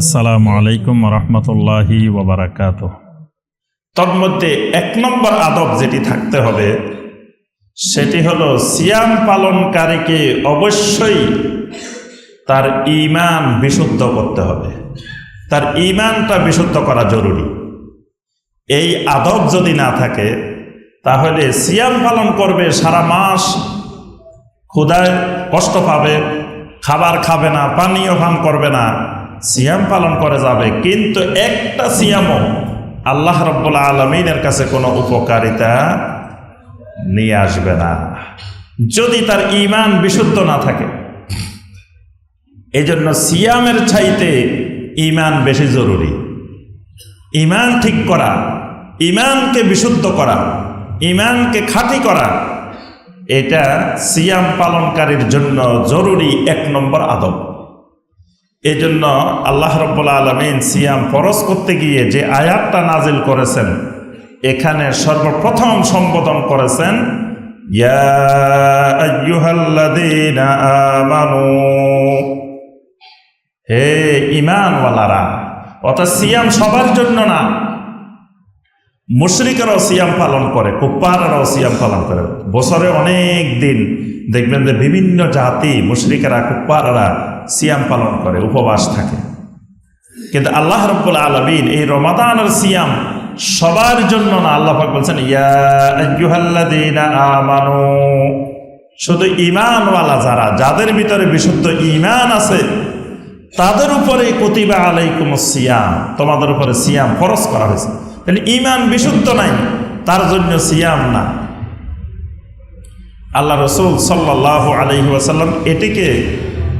আসসালামু আলাইকুম রহমতুল্লাহি ওবরাকাত তন্মধ্যে এক নম্বর আদব যেটি থাকতে হবে, সেটি হলো সিয়াম পালনকারীকে অবশ্যই তার ইমান বিশুদ্ধ করতে হবে। তার ইমানটা বিশুদ্ধ করা জরুরি। এই আদব যদি না থাকে, তাহলে সিয়াম পালন করবে, সারা মাস ক্ষুদায় কষ্ট পাবে, খাবার খাবে না, পানীয় পান করবে না সিয়াম পালন করে যাবে, কিন্তু একটা সিয়ামও আল্লাহ রব্বুল আলমিনের কাছে কোনো উপকারিতা নিয়ে আসবে না। যদি তার ইমান বিশুদ্ধ না থাকে এই জন্য সিয়ামের চাইতে ইমান বেশি জরুরি। ইমান ঠিক করা ইমানকে বিশুদ্ধ করা ইমানকে খাঁটি করা, এটা সিয়াম পালনকারীর জন্য জরুরি এক নম্বর আদব। এই জন্য আল্লাহ রব্বুল আলমিন সিয়াম ফরজ করতে গিয়ে যে আয়াতটা নাজিল করেছেন, এখানে সর্বপ্রথম সম্বোধন করেছেন হে ইমানওয়ালারা অর্থাৎ সিয়াম সবার জন্য না, মুশরিকেরাও সিয়াম পালন করে কুপ্পারাও সিয়াম পালন করে। বছরে অনেক দিন দেখবেন যে বিভিন্ন জাতি মুশরিকেরা কুপ্পারারা সিয়াম পালন করে, উপবাস থাকে। কিন্তু আল্লাহ রব্বুল আলমিন এই রমাদান আর সিয়াম সবার জন্য না। আল্লাহ বলছেন আমানু। শুধু ইমানওয়ালা যারা, যাদের ভিতরে বিশুদ্ধ ইমান আছে, তাদের উপরে কতিবা আলাইকুম সিয়াম, তোমাদের উপরে সিয়াম ফরজ করা হয়েছে। তাহলে ইমান বিশুদ্ধ নাই, তার জন্য সিয়াম না। আল্লাহ রসুল সাল্লাহ আলহি ওয়াসাল্লাম এটিকে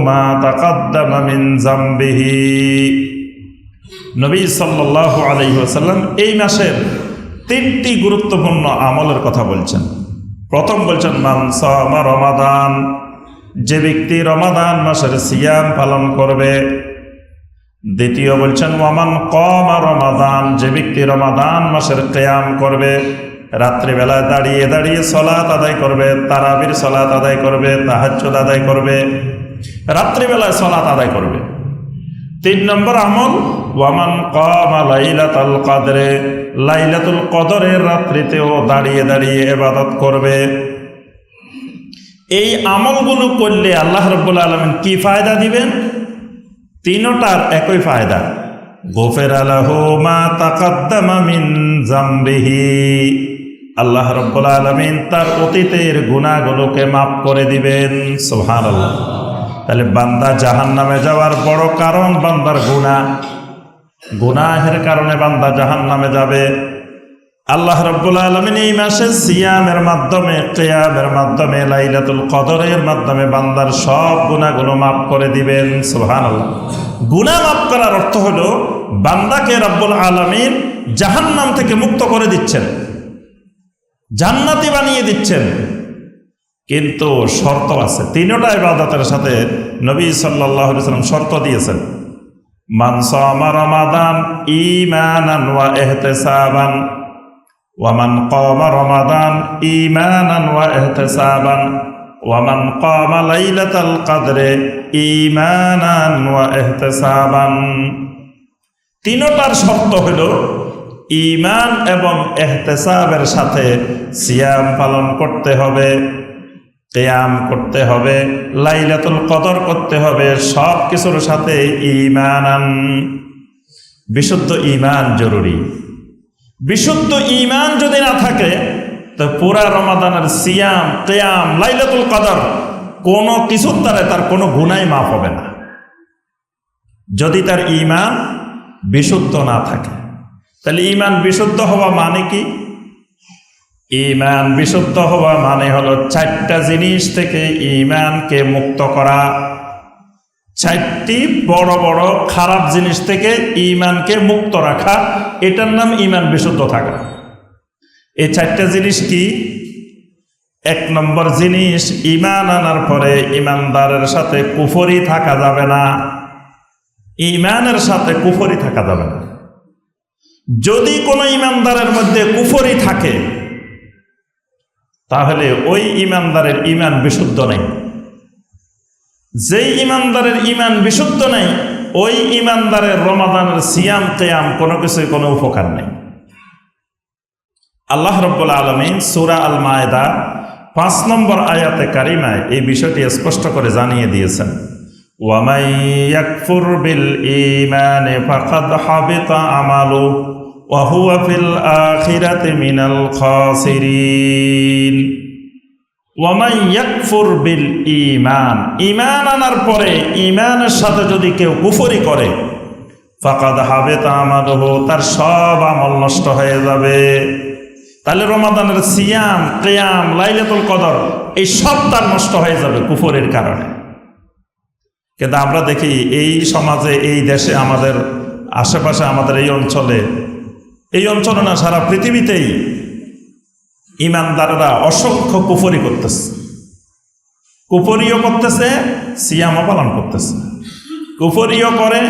মা এই মাসের তিনটি গুরুত্বপূর্ণ আমলের কথা বলছেন। প্রথম বলছেন মানসমা রমাদান। যে ব্যক্তি রমাদান মাসের সিয়াম পালন করবে। দ্বিতীয় বলছেন ওয়ামান কমা রমাদান। যে ব্যক্তি রমাদান মাসের ক্য়াম করবে। রাত্রিবেলায় দাঁড়িয়ে দাঁড়িয়ে সলাত আদায় করবে, তারাবির সলাত আদায় করবে, তাহাজ্জুদ আদায় করবে, রাত্রিবেলায় সলাত আদায় করবে। তিন নম্বর আমল, ওয়ামান কমা লাইলাতুল কাদরে, লাইলাতুল কদরের রাত্রিতেও দাঁড়িয়ে দাঁড়িয়ে এবাদত করবে। এই আমলগুলো করলে আল্লাহ রব্বুল আলমিন কি ফায়দা দিবেন? তিনোটার একই ফায়দা। গোফের আলাহ মা তাকাদ্দামা মিন জামবিহি আল্লাহ রব্বুল আলমিন তার অতীতের গুণাগুলোকে মাফ করে দিবেন। সোহান আল্লাহ তাহলে বান্দা জাহান নামে যাওয়ার বড় কারণ বান্দার গুণা গুনাহের কারণে বান্দা জাহান নামে যাবে। আল্লাহ রব্বুল আলমিন এই মাসে সিয়ামের মাধ্যমে কেয়ামের মাধ্যমে, লাইলাতুল কদরের মাধ্যমে বান্দার সব গুণাগুলো মাফ করে দিবেন। সোহান আল্লাহ গুণা মাফ করার অর্থ হলো, বান্দাকে রব্বুল আলমিন জাহান্নাম থেকে মুক্ত করে দিচ্ছেন। জান্নাতি বানিয়ে দিচ্ছেন। কিন্তু শর্ত আছে। তিনটা ইবাদতের সাথে নবী সাল্লাহ সাল্লাম শর্ত দিয়েছেন। রমাদান কামা রমাদান কদরে তিনটার শর্ত হলো ইমান এবং এহতেসাবের সাথে সিয়াম পালন করতে হবে, কেয়াম করতে হবে, লাইলাতুল কদর করতে হবে, সব কিছুর সাথে ইমান বিশুদ্ধ ইমান জরুরি। বিশুদ্ধ ইমান যদি না থাকে, তো পুরা রমাদানের সিয়াম, কেয়াম, লাইলাতুল কদর কোনো কিছুর দ্বারা তার কোনো গুণাই মাফ হবে না। যদি তার ইমান বিশুদ্ধ না থাকে। তাহলে ইমান বিশুদ্ধ হওয়া মানে কি? ইমান বিশুদ্ধ হওয়া মানে হলো চারটা জিনিস থেকে ইমানকে মুক্ত করা। চারটি বড় বড় খারাপ জিনিস থেকে ইমানকে মুক্ত রাখা, এটার নাম ইমান বিশুদ্ধ থাকা। এই চারটা জিনিস কি? এক নম্বর জিনিস ইমান আনার পরে ইমানদারের সাথে কুফরি থাকা যাবে না। ইমানের সাথে কুফরি থাকা যাবে না। যদি কোনো ইমানদারের মধ্যে কুফরি থাকে, তাহলে ওই ইমানদারের ইমান বিশুদ্ধ নেই। যেই ইমানদারের ইমান বিশুদ্ধ নেই, ওই ইমানদারের রমাদানের সিয়াম কেয়াম কোনো কিছুই কোনো উপকার নেই। আল্লাহ রব্বুল আলমিন সুরা আল মায়দা পাঁচ নম্বর আয়াতে কারিমায় এই বিষয়টি স্পষ্ট করে জানিয়ে দিয়েছেন। ওয়ামাই ইয়াকফুর বিল ঈমানে ফাকাদ হাবিতা আমালু হুয়া ফিল আখিরাতি মিনাল খাসিরিন ওয়ামাই ইয়াকফুর বিল ঈমান ঈমান আনার পরে ঈমানের সাথে যদি কেউ কুফরি করে, ফাকাদ হাবিতা আমালুহু তার সব আমল নষ্ট হয়ে যাবে। তাহলে রমাদানের সিয়াম, কেয়াম, লাইলাতুল কদর, এই সব তার নষ্ট হয়ে যাবে কুফরের কারণে। কিন্তু আমরা দেখি এই সমাজে, এই দেশে আমাদের, আশেপাশে আমাদের এই অঞ্চলে এই অঞ্চলে না, সারা পৃথিবীতেই ইমানদাররা অসংখ্য কুফরি করতেছে। কুফরিও করতেছে, সিয়ামও পালন করতেছে। কুফরিও করে,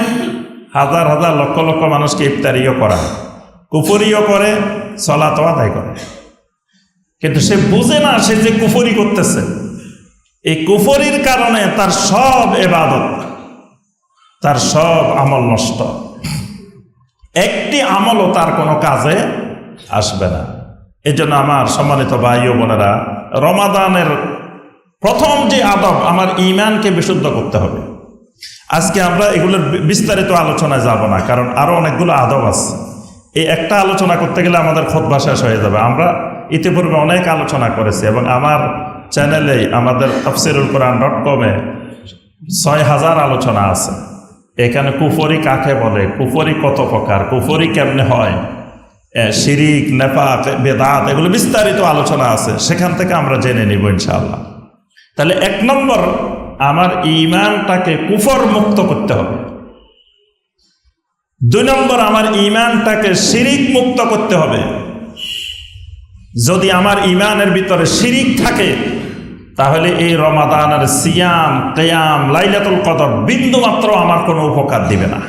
হাজার হাজার লক্ষ লক্ষ মানুষকে ইফতারিও করা কুফরিও করে চলাতো আদায় করে। কিন্তু সে বুঝে না, সে যে কুফরি করতেছে। এই কুফরির কারণে তার সব এবাদত, তার সব আমল নষ্ট। একটি আমলও তার কোনো কাজে আসবে না। এই জন্য আমার সম্মানিত ভাই ও বোনেরা, রমাদানের প্রথম যে আদব আমার ইমানকে বিশুদ্ধ করতে হবে। আজকে আমরা এগুলোর বিস্তারিত আলোচনায় যাব না, কারণ আরও অনেকগুলো আদব আছে। এই একটা আলোচনা করতে গেলে আমাদের খোদবা শেষ হয়ে যাবে। আমরা ইতিপূর্বে অনেক আলোচনা করেছি এবং আমার চ্যানেলেই আমাদের তফসিরুল কোরআন ডট কমে ছয় হাজার আলোচনা আছে। এখানে কুফরি কাকে বলে? কুফরি কত প্রকার? কুফরি কেমনে হয়? শিরিক নেপাক বেদাত, এগুলো বিস্তারিত আলোচনা আছে। সেখান থেকে আমরা জেনে নিব ইনশাআল্লাহ। তাহলে এক নম্বর, আমার ইমানটাকে কুফর মুক্ত করতে হবে। দুই নম্বর, আমার ইমানটাকে শিরিক মুক্ত করতে হবে। যদি আমার ইমানের ভিতরে শিরিক থাকে তাহলে এই রমাদানের সিয়াম, কেয়াম, লাইলাতুল কদর বিন্দু মাত্র আমার কোনো উপকার দিবে না।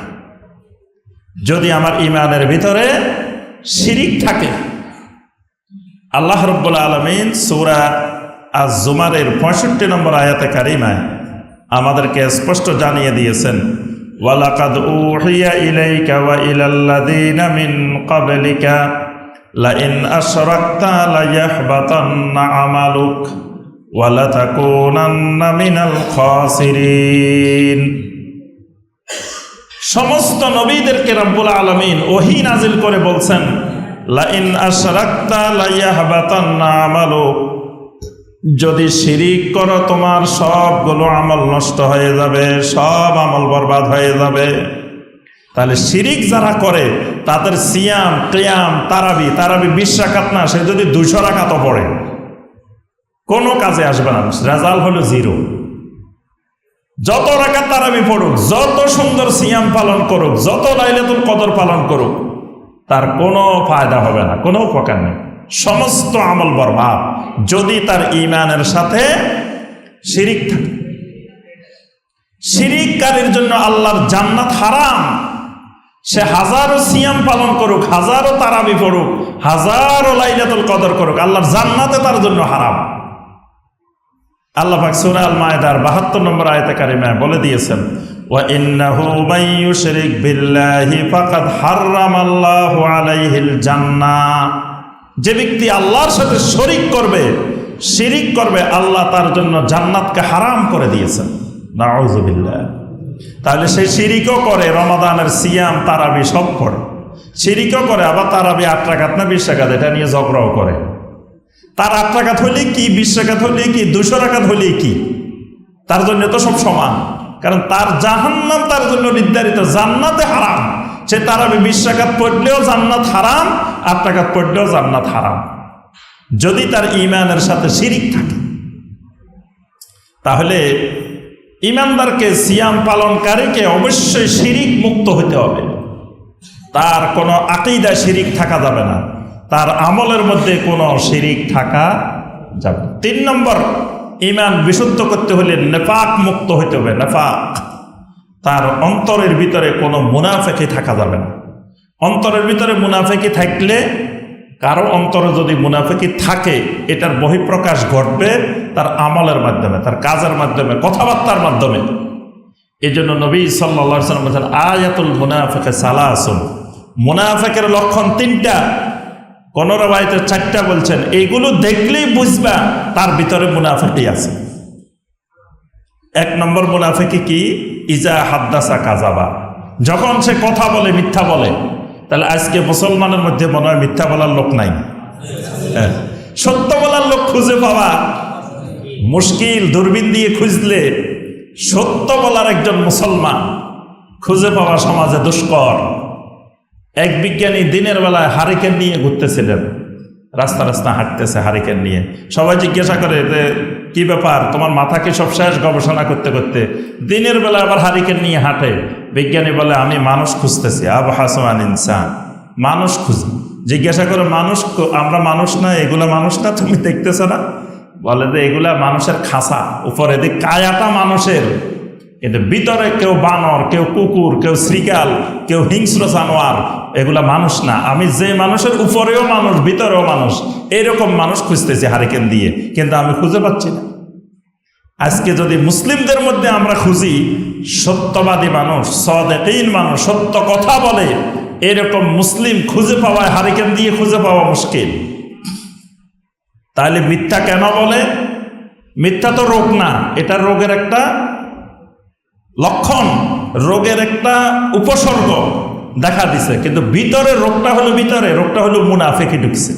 যদি আমার ইমানের ভিতরে শিরিক থাকে, আল্লাহ রব্বুল আলমিন সৌরা আজ জুমারের পঁয়ষট্টি নম্বর আয়াতে কারিমায় আমাদেরকে স্পষ্ট জানিয়ে দিয়েছেন, ওয়ালাকাদ উহিয়া ইলাইকা ওয়া ইলাল্লাযীনা মিন লাইন আশরাকতা লায়াহবাতান্না আমালুক। ওয়া লাতাকুনান্না মিনাল খাসিরিন। সমস্ত নবীদেরকে রব্বুল আলমিন ওহি নাজিল করে বলছেন, লাইন আশরাকতা লাইয়াহবাতান্না আমালুক যদি শিরিক করো, তোমার সবগুলো আমল নষ্ট হয়ে যাবে, সব আমল বরবাদ হয়ে যাবে। তাহলে শিরিক যারা করে, তাদের সিয়াম কেয়াম তারাবি তারাবি বিশ না, সে যদি দুশো রাখাতও পড়ে। কোনো কাজে আসবে না। রেজাল্ট হলো জিরো। যত রাখাত তারাবি পড়ুক, যত সুন্দর সিয়াম পালন করুক, যত লাইলাতুল কদর পালন করুক, তার কোনো ফায়দা হবে না, কোনো উপকার নেই। সমস্ত আমল বরবাদ। যদি তার ইমানের সাথে শিরিক থাকে। শিরিককারীর জন্য আল্লাহর জান্নাত হারাম। সে হাজারো সিয়াম পালন করুক, হাজারো তারাবি পড়ুক, হাজারো লাইলাতুল কদর করুক, আল্লাহর জান্নাতে তার জন্য হারাম। আল্লাহ পাক সূরা আল মায়দার 72 নম্বর আয়াতে কারিমায় বলে দিয়েছেন, ওয়া ইন্নাহু মান ইউশরিক বিল্লাহি ফাকাদ হাররামাল্লাহু আলাইহিল জান্নাহ যে ব্যক্তি আল্লাহর সাথে শরিক করবে, শিরিক করবে, আল্লাহ তার জন্য জান্নাতকে হারাম করে দিয়েছেন। নাউজুবিল্লাহ তাহলে সে শিরিকও করে, রমাদানের সিয়াম তারাবি সব করে। শিরিকও করে, আবার তারাবি আট টাকাত না বিশ টাকাত এটা নিয়ে ঝগড়াও করে। তার আট টাকাত হলে কি, বিশ টাকাত হলে কি, দুশো টাকাত হলে কি? তার জন্য তো সব সমান। কারণ তার জাহান্নাম তার জন্য নির্ধারিত। জান্নাতে হারাম। সে তারাবি বিশ টাকাত পড়লেও জান্নাত হারাম, আট টাকাত পড়লেও জান্নাত হারাম। যদি তার ইমানের সাথে শিরিক থাকে। তাহলে ইমানদারকে সিয়াম পালনকারীকে অবশ্যই শিরিক মুক্ত হতে হবে। তার কোনো আকিদা শিরিক থাকা যাবে না। তার আমলের মধ্যে কোনো শিরিক থাকা যাবে তিন নম্বর ইমান বিশুদ্ধ করতে হলে নেফাক মুক্ত হতে হবে, নেফাক। তার অন্তরের ভিতরে কোনো মুনাফেকি থাকা যাবে না। অন্তরের ভিতরে মুনাফেকি থাকলে, কারও অন্তরে যদি মুনাফেকি থাকে, এটার বহিঃপ্রকাশ ঘটবে তার আমলের মাধ্যমে, তার কাজের মাধ্যমে, কথাবার্তার মাধ্যমে। এই জন্য নবী সাল্লা সাল্লাম আয়াতুল মুনাফেকে সালাসুন। মুনাফেকের লক্ষণ তিনটা। কোন রবায়তের চারটা বলছেন এইগুলো দেখলেই বুঝবা তার ভিতরে মুনাফেকি আছে। এক নম্বর মুনাফেকি কি? ইজা হাদ্দাসা কাজাবা যখন সে কথা বলে, মিথ্যা বলে, তাহলে আজকে মুসলমানের মধ্যে মনে হয় মিথ্যা বলার লোক নাই। হ্যাঁ। সত্য বলার লোক খুঁজে পাওয়া মুশকিল, দূরবীন দিয়ে খুঁজলে সত্য বলার একজন মুসলমান খুঁজে পাওয়া সমাজে দুষ্কর। এক বিজ্ঞানী দিনের বেলায় হারিকেন নিয়ে ঘুরতেছিলেন। রাস্তা রাস্তা হাঁটতেছে হারিকেন নিয়ে। সবাই জিজ্ঞাসা করে যে, কি ব্যাপার? তোমার মাথা কি সব শেষ গবেষণা করতে করতে? দিনের বেলা আবার হারিকেন নিয়ে হাঁটে। বিজ্ঞানী বলে, আমি মানুষ খুঁজতেছি। আব হাসমান ইনসান। মানুষ খুঁজি। জিজ্ঞাসা করে, মানুষ আমরা মানুষ না? এগুলা মানুষ না? তুমি দেখতেছো না? বলে যে, এগুলা মানুষের খাসা উপরে দিক কায়াটা মানুষের। কিন্তু ভিতরে কেউ বানর, কেউ কুকুর, কেউ শ্রীকাল কেউ হিংস্র জানোয়ার, এগুলা মানুষ না। আমি যে মানুষের উপরেও মানুষ, ভিতরেও মানুষ, এরকম মানুষ খুঁজতেছি হারিকেন দিয়ে, কিন্তু আমি খুঁজে পাচ্ছি না। আজকে যদি মুসলিমদের মধ্যে আমরা খুঁজি, সত্যবাদী মানুষ, সদেকিন মানুষ, সত্য কথা বলে, এরকম মুসলিম খুঁজে পাওয়ায় হারিকেন দিয়ে খুঁজে পাওয়া মুশকিল। তাহলে মিথ্যা কেন বলে? মিথ্যা তো রোগ না, এটা রোগের একটা লক্ষণ রোগের একটা উপসর্গ দেখা দিছে। কিন্তু ভিতরে রোগটা হলো ভিতরে, রোগটা হলো মুনাফেকি ঢুকছে।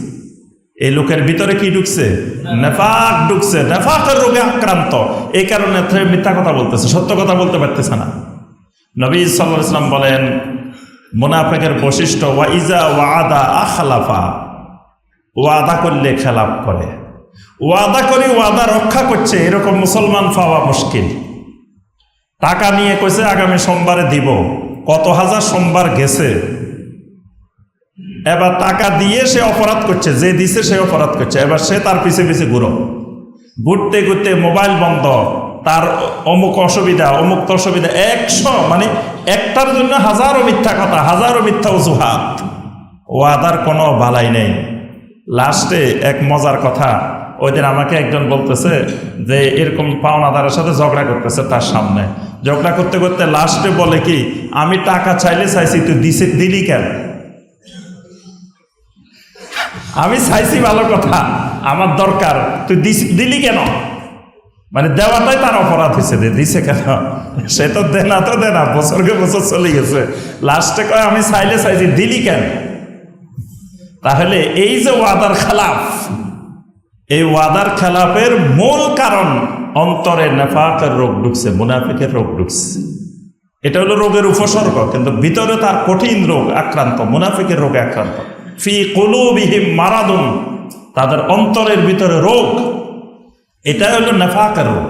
এই লোকের ভিতরে কি ঢুকছে? নেফাক ঢুকছে। নেফাকের রোগে আক্রান্ত। এই কারণে মিথ্যা কথা বলতেছে, সত্য কথা বলতে পারতেছে না। নবী সাল্লাহ ইসলাম বলেন, মুনাফেকের বৈশিষ্ট্য, ওয়াইজা ওয়াদা আখালাফা। ওয়াদা করলে খেলাপ করে। ওয়াদা করে, ওয়াদা রক্ষা করছে, এরকম মুসলমান পাওয়া মুশকিল। টাকা নিয়ে কইছে, আগামী সোমবারে দিব। কত হাজার সোমবার গেছে। এবার টাকা দিয়ে সে অপরাধ করছে, যে দিছে সে অপরাধ করছে। এবার সে তার পিছে পিছে ঘুরো। ঘুরতে ঘুরতে মোবাইল বন্ধ, তার অমুক অসুবিধা অমুক অসুবিধা, একশো মানে একটার জন্য হাজারো মিথ্যা কথা, হাজারো মিথ্যা অজুহাত। ওয়াদার কোনো বালাই নেই। লাস্টে এক মজার কথা, ওই আমাকে একজন বলতেছে যে, এরকম পাওনাদারের সাথে ঝগড়া করতেছে তার সামনে। ঝগড়া করতে করতে লাস্টে বলে কি, আমি টাকা চাইলে চাইছি, তুই দিছে, দিলি কেন? আমি চাইছি ভালো কথা, আমার দরকার, তুই দিলি কেন? মানে দেওয়াটাই তার অপরাধ হয়েছে, যে দিছে কেন? সে তো দেনা তো দেনা বছরকে বছর চলে গেছে। লাস্টে কয়, আমি চাইলে চাইছি, দিলি কেন? তাহলে এই যে ওয়াদার খেলাফ, এই ওয়াদার খেলাফের মূল কারণ অন্তরে নেফাকের রোগ ঢুকছে, মুনাফিকের রোগ ঢুকছে। এটা হলো রোগের উপসর্গ, কিন্তু ভিতরে তার কঠিন রোগ আক্রান্ত, মুনাফিকের রোগে আক্রান্ত। ফি কুলুবিহিম মারাদুন, তাদের অন্তরের ভিতরে রোগ এটা হলো নেফাকের রোগ।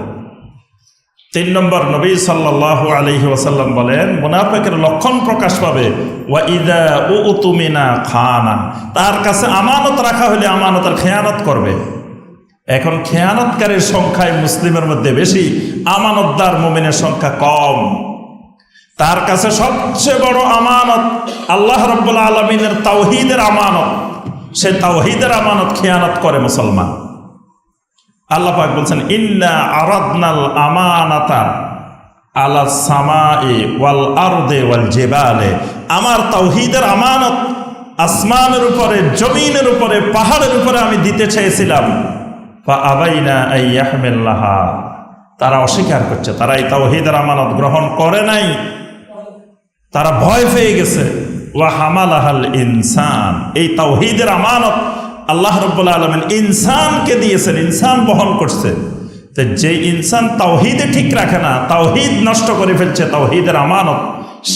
তিন নম্বর, নবী সাল্লাল্লাহু আলাইহি ওয়াসাল্লাম বলেন, মুনাফিকের লক্ষণ প্রকাশ পাবে, ওয়া ইদা উতুমিনা খানা তার কাছে আমানত রাখা হলে আমানতের খেয়ানত করবে। এখন খেয়ানতকারীর সংখ্যায় মুসলিমের মধ্যে বেশি, আমানতদার মোমিনের সংখ্যা কম। তার কাছে সবচেয়ে বড় আমানত আল্লাহ রব্বুল আলমিনের তাওহিদের আমানত। সে তাওহিদের আমানত খেয়ানত করে মুসলমান। আল্লাহ পাক বলছেন, ইন্না আরাদনাল আমানাতা আলা সামাই ওয়াল আরদে ওয়াল জেবালে। আমার তাওহিদের আমানত আসমানের উপরে, জমিনের উপরে, পাহাড়ের উপরে আমি দিতে চেয়েছিলাম। ফা আবাইনা ইয়াহমিল্লাহা তারা অস্বীকার করছে, তারা এই তাওহিদের আমানত গ্রহণ করে নাই। তারা ভয় পেয়ে গেছে। ওয়া হামালাহাল ইনসান। এই তাওহিদের আমানত আল্লাহ রব্বুল আলমিন ইনসানকে দিয়েছেন, ইনসান বহন করছে। তো যে ইনসান তাওহিদে ঠিক রাখে না, তাওহিদ নষ্ট করে ফেলছে, তাওহিদের আমানত,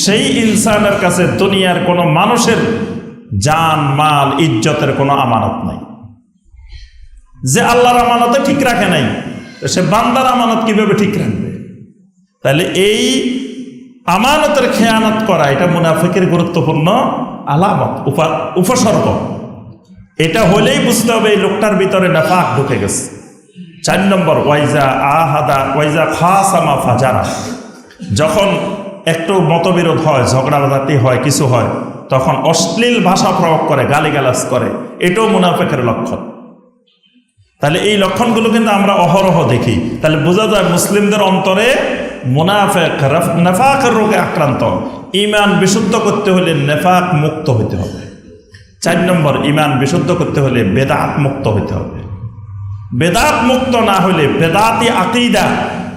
সেই ইনসানের কাছে দুনিয়ার কোনো মানুষের জান, মাল, ইজ্জতের কোনো আমানত নাই। যে আল্লাহর আমানতে ঠিক রাখে নাই সে বান্দার আমানত কীভাবে ঠিক রাখবে? তাহলে এই আমানতের খেয়ানত করা, এটা মুনাফিকের গুরুত্বপূর্ণ আলামত, উপা- উপসর্গ। এটা হলেই বুঝতে হবে এই লোকটার ভিতরে নাফাক ঢুকে গেছে। চার নম্বর, ওয়াইজা আহাদা, ওয়াইজা খাসামা ফাজারা। যখন একটু মতবিরোধ হয়, ঝগড়াঝাটি হয়, কিছু হয়, তখন অশ্লীল ভাষা প্রয়োগ করে, গালিগালাজ করে, এটাও মুনাফেকের লক্ষণ। তাহলে এই লক্ষণগুলো কিন্তু আমরা অহরহ দেখি। তাহলে বোঝা যায় মুসলিমদের অন্তরে মুনাফেক নেফাকের রোগে আক্রান্ত। ইমান বিশুদ্ধ করতে হলে নেফাক মুক্ত হতে হবে। চার নম্বর ইমান বিশুদ্ধ করতে হলে বেদাত মুক্ত হতে হবে। বেদাত মুক্ত না হলে বেদাতি আকিদা,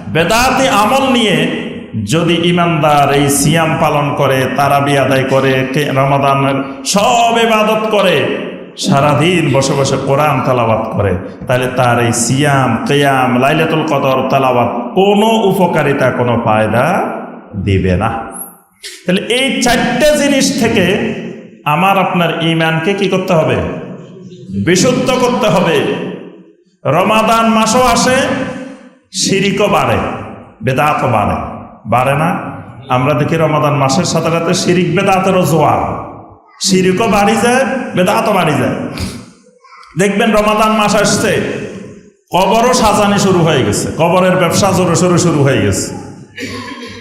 বেদাতি আমল নিয়ে যদি ইমানদার এই সিয়াম পালন করে, তারাবি আদায় করে রমাদানের সব ইবাদত করে সারাদিন বসে বসে কোরআন তালাবাত করে, তাহলে তার এই সিয়াম, কেয়াম, লাইলাতুল কদর তালাবাত কোনো উপকারিতা, কোনো ফায়দা দিবে না। তাহলে এই চারটে জিনিস থেকে আমার আপনার ইমানকে কি করতে হবে? বিশুদ্ধ করতে হবে। রমাদান মাসও আসে শিরিকও বাড়ে, বেদাতও বাড়ে। বাড়ে না? আমরা দেখি রমাদান মাসের সাথে সাথে শিরিক বেদাতেরও জোয়ার। শিরিকও বাড়ি যায়, বেদাতও বাড়ি যায়। দেখবেন রমাদান মাস আসছে, কবরও সাজানি শুরু হয়ে গেছে। কবরের ব্যবসা জোরে শুরু শুরু হয়ে গেছে।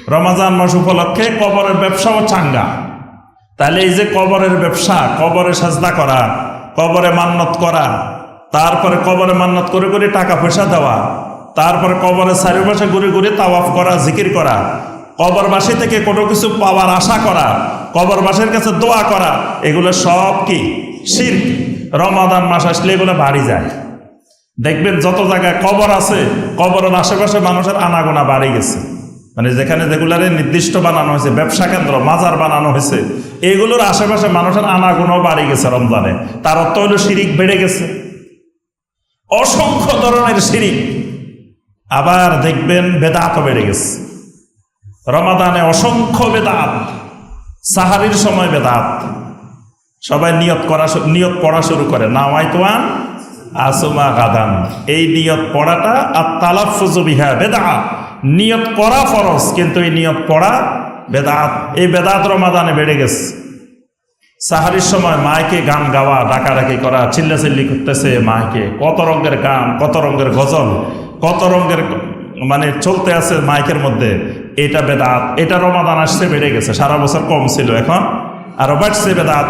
রমাজান মাস উপলক্ষে কবরের ব্যবসাও চাঙ্গা। তাহলে এই যে কবরের ব্যবসা, কবরে সাজদা করা, কবরে মান্নত করা, তারপরে কবরে মান্নত করে করে টাকা পয়সা দেওয়া, তারপরে কবরের চারিপাশে ঘুরে ঘুরে তাওয়াফ করা, জিকির করা কবরবাসী থেকে কোনো কিছু পাওয়ার আশা করা, কবরবাসীর কাছে দোয়া করা, এগুলো সব কি? শির রমাদান মাস আসলে এগুলো বাড়ি যায়। দেখবেন যত জায়গায় কবর আছে, কবরের আশেপাশে মানুষের আনাগোনা বাড়ি গেছে। মানে যেখানে যেগুলারে নির্দিষ্ট বানানো হয়েছে, ব্যবসা কেন্দ্র, মাজার বানানো হয়েছে, এগুলোর আশেপাশে মানুষের আনাগোনাও বাড়ি গেছে রমজানে। তার অর্থ হলো শিরিক বেড়ে গেছে। অসংখ্য ধরনের শিরিক। আবার দেখবেন বেদাতও বেড়ে গেছে। রমাদানে অসংখ্য বেদাত সাহারির সময় বেদাত। সবাই নিয়ত করা নিয়ত পড়া শুরু করে। নাওয়াই তোয়ান আসুমা গাদান। এই নিয়ত পড়াটা আর তালাফুজু বিহা বেদাত। নিয়ত করা ফরজ, কিন্তু এই নিয়ত পড়া বেদাত। এই বেদাত রমাদানে বেড়ে গেছে। সাহারির সময় মায়কে গান গাওয়া, ডাকাডাকি করা, চিল্লাচিল্লি করতেছে মায়কে কত রঙের গান, কত রঙের গজল, কত রঙের মানে চলতে আছে মাইকের মধ্যে। এটা বেদাত। এটা রমাদান আসছে, বেড়ে গেছে। সারা বছর কম ছিল এখন। আরও বাড়ছে বেদাত।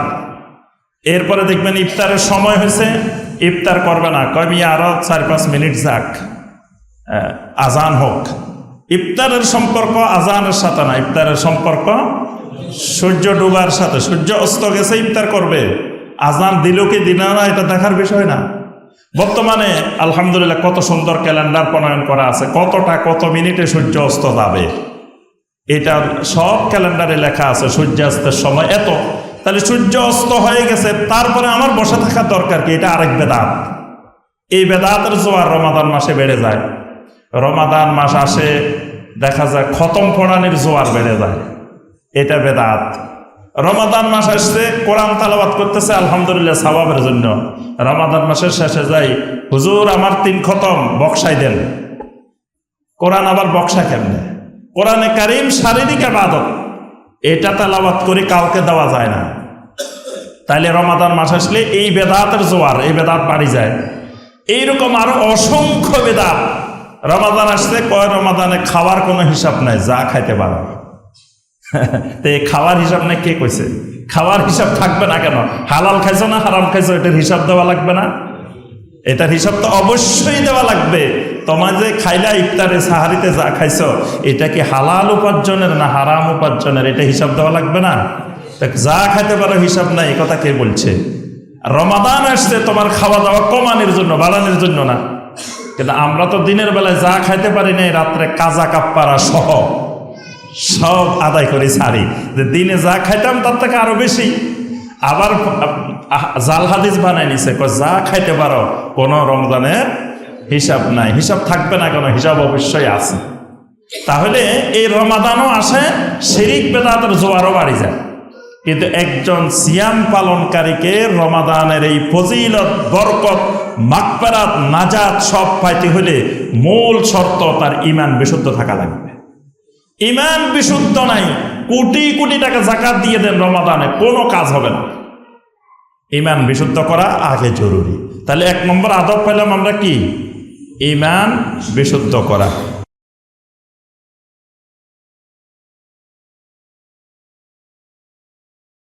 এরপরে দেখবেন ইফতারের সময় হয়েছে। ইফতার করবে না। কবি আরও চার, পাঁচ মিনিট যাক। আজান হোক। ইফতারের সম্পর্ক আজানের সাথে না। ইফতারের সম্পর্ক সূর্য ডুবার সাথে। সূর্য অস্ত গেছে, ইফতার করবে। আজান দিল কি দিল না, এটা দেখার বিষয় না। বর্তমানে, আলহামদুলিল্লাহ, কত সুন্দর ক্যালেন্ডার প্রণয়ন করা আছে। কতটা, কত মিনিটে সূর্য অস্ত যাবে। এটা সব ক্যালেন্ডারে লেখা আছে, সূর্যাস্তের সময়। এত, তাহলে সূর্য অস্ত হয়ে গেছে, তারপরে আমার বসে থাকার দরকার কি? এটা আরেক বেদাত। এই বেদাতের জোয়ার রমাদান মাসে বেড়ে যায়। রমাদান মাস আসে, দেখা যায় খতম পড়ানির জোয়ার বেড়ে যায়। এটা বেদাত। রমাদান মাস আসছে, কোরআন তালাবাত করতেছে, আলহামদুলিল্লাহ সাবাবের জন্য। রমাদান মাসের শেষে যাই, হুজুর আমার তিন খতম, বক্সাই দেন। কোরআন আবার বক্সা কেমনে? কোরআনে কারিম শারীরিক আবাদত। এটা তালাবাত করে কাউকে দেওয়া যায় না। তাইলে রমাদান মাস আসলে এই বেদাতের জোয়ার, এই বেদাত বাড়ি যায়। এইরকম আরও অসংখ্য বেদাত। রমাদান আসলে কয় রমাদানে খাওয়ার কোনো হিসাব নাই, যা খাইতে পারো। তো এই খাওয়ার হিসাব নাই, কে কইছে? খাওয়ার হিসাব থাকবে না কেন? হালাল খাইছো না হারাম খাইছো, এটার হিসাব দেওয়া লাগবে না? এটার হিসাব তো অবশ্যই দেওয়া লাগবে। তোমার যে খাইলা ইফতারে সাহারিতে যা খাইছ, এটা কি হালাল উপার্জনের না হারাম উপার্জনের? এটা হিসাব দেওয়া লাগবে না? যা খাইতে পারো হিসাব নাই কথা কে বলছে? রমাদান আসছে, তোমার খাওয়া দাওয়া কমানোর জন্য, বাড়ানোর জন্য না। কিন্তু আমরা তো দিনের বেলায় যা খাইতে পারি না রাত্রে কাজা কাপ্পারা সহ, সব আদায় করে সারি। যে দিনে যা খাইতাম, তার থেকে আরও বেশি। আবার জাল হাদিস বানাই নিছে যা খাইতে পারো, কোনো রমজানের হিসাব নাই। হিসাব থাকবে না কোনো? হিসাব অবশ্যই আছে। তাহলে এই রমাদানও আসে, শিরিক বেদাতের জোয়ারও বাড়ি যায়। কিন্তু একজন সিয়াম পালনকারীকে রমাদানের এই ফজিলত, বরকত মাকপারাত নাজাত সব পাইতে হলে মূল শর্ত তার ইমান বিশুদ্ধ থাকা লাগবে। ইমান বিশুদ্ধ নাই, কোটি কোটি টাকা জাকাত দিয়ে দেন রমাদানে, কোনো কাজ হবে না। ইমান বিশুদ্ধ করা আগে জরুরি। তাহলে এক নম্বর আদব পেলাম আমরা কি? ইমান বিশুদ্ধ করা।